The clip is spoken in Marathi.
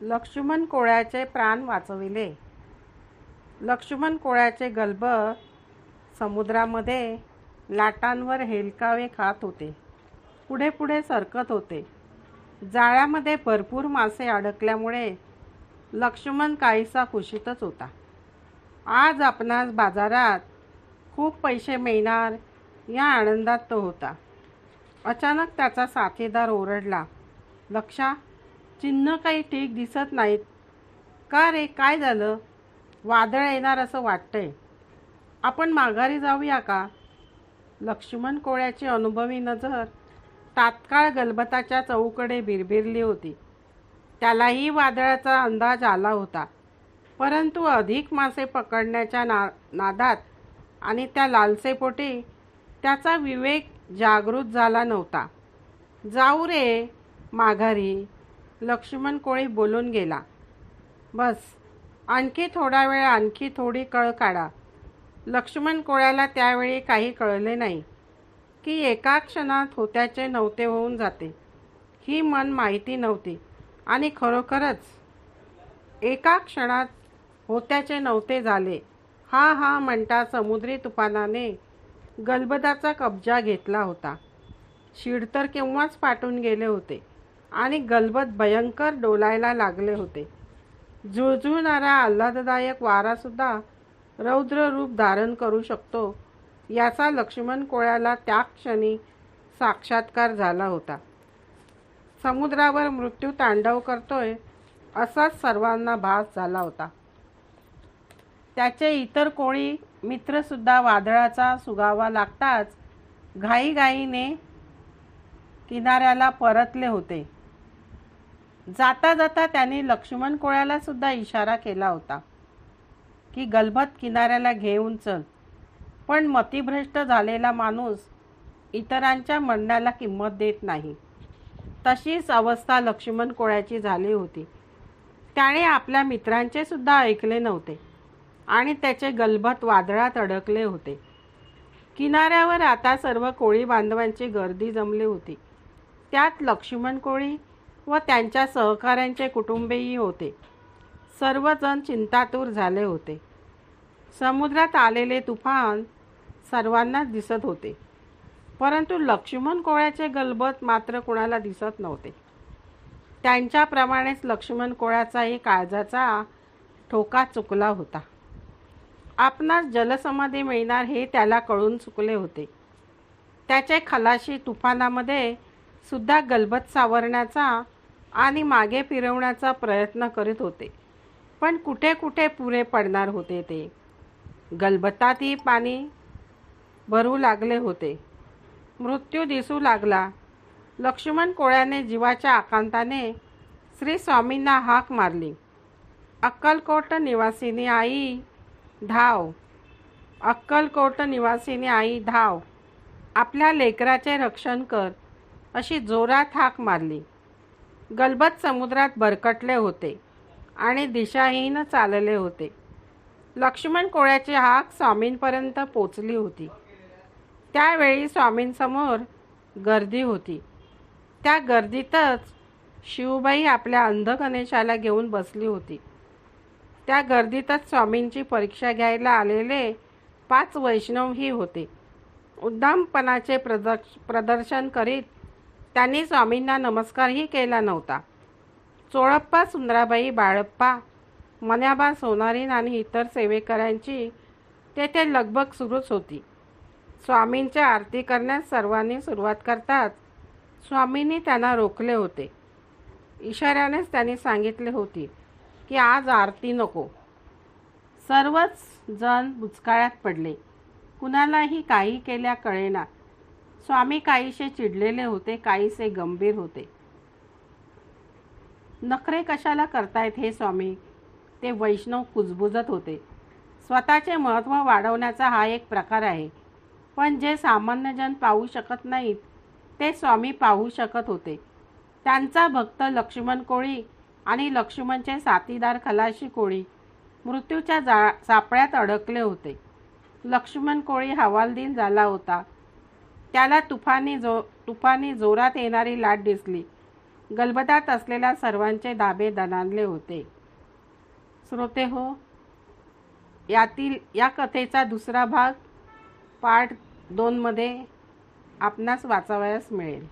लक्ष्मण कोळ्याचे प्राण वाचविले. लक्ष्मण कोळ्याचे गल्ब समुद्रामध्ये लाटांवर हेलकावे खात होते. पुढे पुढे सरकत होते. जाळ्यामध्ये भरपूर मासे अडकल्यामुळे लक्ष्मण काहीसा खुशीतच होता. आज आपणास बाजारात खूप पैसे मिळणार या आनंदात तो होता. अचानक त्याचा साथीदार ओरडला लक्षा चिन्ह काही ठीक दिसत नाहीत. का रे? काय झालं? वादळ येणार असं वाटतंय. आपण माघारी जाऊया का? लक्ष्मण कोळ्याची अनुभवी नजर तात्काळ गलबताच्या चौकडे बिरबिरली होती. त्यालाही वादळाचा अंदाज आला होता. परंतु अधिक मासे पकडण्याच्या ना नादात आणि त्या लालसेपोटी त्याचा विवेक जागृत झाला नव्हता. जाऊ रे माघारी. लक्ष्मण कोळी बोलून गेला. बस आणखी थोडा वेळ आणखी थोडी कळ काढा. लक्ष्मण कोळ्याला त्यावेळी काही कळले नाही. की एका क्षणात होत्याचे नव्हते होऊन जाते. ही मन माहिती नव्हती. आणि खरोखरच एका क्षणात होत्याचे नव्हते झाले. हा हा म्हणता समुद्री तुफानाने गलबदाचा कब्जा घेतला होता. शिड तर केव्हाच पाटून गेले होते? आणि गलबत भयंकर डोलायला लागले होते. झुळझुळणारा आल्हाददायक वारासुद्धा रौद्र रूप धारण करू शकतो याचा लक्ष्मण कोळ्याला त्या क्षणी साक्षात्कार झाला होता. समुद्रावर मृत्यू तांडव करतोय असाच सर्वांना भास झाला होता. त्याचे इतर कोळी मित्रसुद्धा वादळाचा सुगावा लागताच घाईघाईने किनाऱ्याला परतले होते. जाता जाता त्यांनी लक्ष्मण कोळ्याला सुद्धा इशारा केला होता की गलबत किनाऱ्याला घेऊन चल. पण मतिभ्रष्ट झालेला माणूस इतरांच्या म्हणण्याला किंमत देत नाही. तशीच अवस्था लक्ष्मण कोळ्याची झाली होती. त्याने आपल्या मित्रांचे सुद्धा ऐकले नव्हते आणि त्याचे गलबत वादळात अडकले होते. किनाऱ्यावर आता सर्व कोळी बांधवांची गर्दी जमली होती. त्यात लक्ष्मण कोळी व त्यांच्या सहकाऱ्यांचे कुटुंबीही होते. सर्वजण चिंतातूर झाले होते. समुद्रात आलेले तुफान सर्वांना दिसत होते. परंतु लक्ष्मण कोळ्याचे गलबत मात्र कुणाला दिसत नव्हते. त्यांच्याप्रमाणेच लक्ष्मण कोळ्याचाही काळजाचा ठोका चुकला होता. आपणास जलसमाधी मिळणार हे त्याला कळून चुकले होते. त्याचे खलाशी तुफानामध्ये सुद्धा गलबत सावरण्याचा आणि मागे फिरवण्याचा प्रयत्न करीत होते. पण कुठे कुठे पुरे पडणार होते ते. गलबतातही पाणी भरू लागले होते. मृत्यू दिसू लागला. लक्ष्मण कोळ्याने जीवाच्या आकांताने श्री स्वामींना हाक मारली. अक्कलकोट निवासिनी आई धाव. अक्कलकोट निवासिनी आई धाव. आपल्या लेकराचे रक्षण कर अशी जोरात हाक मारली. गलबत समुद्रात भरकटले होते आणि दिशाहीन चालले होते. लक्ष्मण कोळ्याची हाक स्वामींपर्यंत पोचली होती. त्यावेळी स्वामींसमोर गर्दी होती. त्या गर्दीतच शिवबाई आपल्या अंध गणेशाला घेऊन बसली होती. त्या गर्दीतच स्वामींची परीक्षा घ्यायला आलेले पाच वैष्णवही होते. उद्दामपणाचे प्रदर्श प्रदर्शन करीत त्यांनी स्वामींना नमस्कारही केला नव्हता. चोळप्पा सुंदराबाई बाळप्पा मन्याबा सोनारीन आणि इतर सेवेकऱ्यांची तेथे लगबग सुरूच होती. स्वामींच्या आरती करण्यास सर्वांनी सुरुवात करतात स्वामींनी त्यांना रोखले होते. इशाऱ्यानेच त्यांनी सांगितले होते की आज आरती नको. सर्वच जण बुचकाळ्यात पडले. कुणालाही काही केल्या कळेना. स्वामी काहीसे चिडलेले होते काहीसे गंभीर होते. नखरे कशाला करतायत हे स्वामी? ते वैष्णव कुजबुजत होते. स्वतःचे महत्त्व वाढवण्याचा हा एक प्रकार आहे. पण जे सामान्यजन पाहू शकत नाहीत ते स्वामी पाहू शकत होते. त्यांचा भक्त लक्ष्मण कोळी आणि लक्ष्मणचे साथीदार खलाशी कोळी मृत्यूच्या जा सापळ्यात अडकले होते. लक्ष्मण कोळी हवालदिल झाला होता. त्याला तुफानी जो तुफानी जोरात येणारी लाट दिसली. गलबतात असलेल्या सर्वांचे दाबे दणानले होते. श्रोते हो यातील या कथेचा दुसरा भाग पार्ट दोनमध्ये आपणास वाचावयास मिळेल.